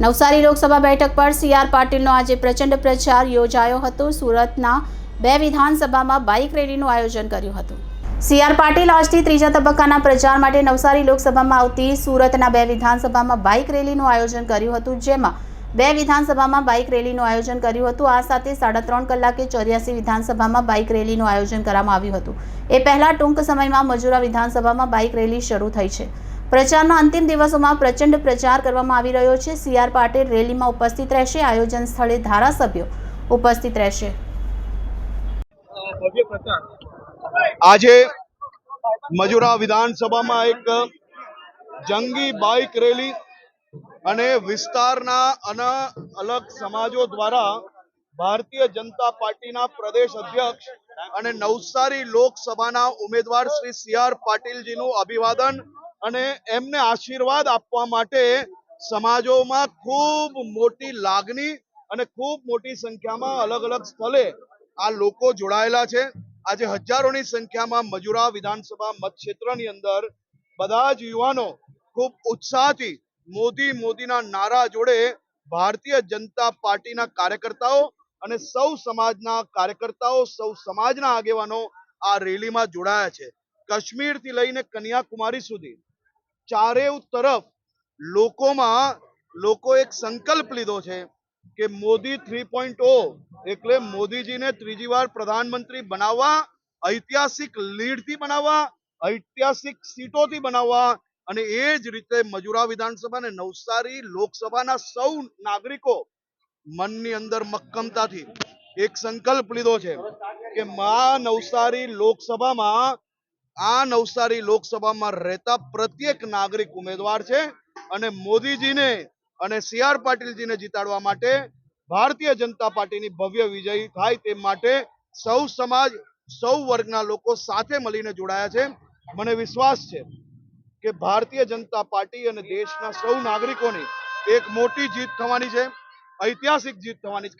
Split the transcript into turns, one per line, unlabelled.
નવસારી લોકસભા બેઠક પર C R પાટીલનો આજે પ્રચંડ પ્રચાર યોજાયો હતો. સુરતના બે વિધાનસભામાં બાઇક રેલીનું આયોજન કર્યું હતું. સી આર પાટીલ આજથી ત્રીજા તબક્કાના પ્રચાર માટે નવસારી લોકસભામાં આવતી સુરતના બે વિધાનસભામાં બાઇક રેલીનું આયોજન કર્યું હતું, જેમાં બે વિધાનસભામાં બાઇક રેલીનું આયોજન કર્યું હતું. આ સાથે સાડા ત્રણ કલાકે ચોર્યાસી વિધાનસભામાં બાઇક રેલીનું આયોજન કરવામાં આવ્યું હતું. એ પહેલા ટૂંક સમયમાં મજૂરા વિધાનસભામાં બાઇક રેલી શરૂ થઈ છે. પ્રચારના અંતિમ દિવસોમાં પ્રચંડ પ્રચાર કરવામાં આવી રહ્યો છે. સી આર પાટીલ રેલીમાં ઉપસ્થિત રહેશે. આયોજન સ્થળે ધારાસભ્યો ઉપસ્થિત રહેશે.
આજે મજુરા વિધાનસભામાં એક જંગી બાઇક રેલી અને વિસ્તારના અના અલગ સમાજો દ્વારા ભારતીય જનતા પાર્ટીના પ્રદેશ અધ્યક્ષ અને નવસારી લોકસભાના ઉમેદવાર શ્રી સી આર પાટીલજીનું અભિવાદન અને એમને આશીર્વાદ આપવા માટે સમાજોમાં ખૂબ મોટી લાગણી અને ખૂબ મોટી સંખ્યામાં અલગ અલગ સ્થળે આ લોકો જોડાયેલા છે. આજે હજારોની સંખ્યામાં મજુરા વિધાનસભા મતક્ષેત્રની અંદર બધા જ યુવાનો ખૂબ ઉત્સાહથી મોદી મોદીના નારા જોડે ભારતીય જનતા પાર્ટીના કાર્યકર્તાઓ અને સૌ સમાજના કાર્યકર્તાઓ, સૌ સમાજના આગેવાનો આ રેલીમાં જોડાયા છે. કાશ્મીરથી લઈને કન્યાકુમારી સુધી ચારેવ તરફ લોકોમાં, લોકો એક સંકલ્પ લીધો છે કે મોદી થ્રી પોઈન્ટ ઓ એટલે મોદીજીને ત્રીજી વાર પ્રધાનમંત્રી બનાવવા, ઐતિહાસિક લીડથી બનાવવા, ઐતિહાસિક સીટોથી બનાવવા અને એ જ રીતે મજુરા વિધાનસભા અને નવસારી લોકસભાના સૌ નાગરિકો મનની અંદર મક્કમતાથી એક સંકલ્પ લીધો છે કે મા નવસારી લોકસભામાં આ નવસારી લોકસભામાં રહેતા પ્રત્યેક નાગરિક ઉમેદવાર છે અને મોદીજીને અને સી આર પાટીલજીને જીતાડવા માટે ભારતીય જનતા પાર્ટીની ભવ્ય વિજય થાય તે માટે સૌ સમાજ, સૌ વર્ગના લોકો સાથે મળીને જોડાયા છે. મને વિશ્વાસ છે કે ભારતીય જનતા પાર્ટી અને દેશના સૌ નાગરિકોની એક મોટી જીત થવાની છે, ઐતિહાસિક જીત થવાની છે.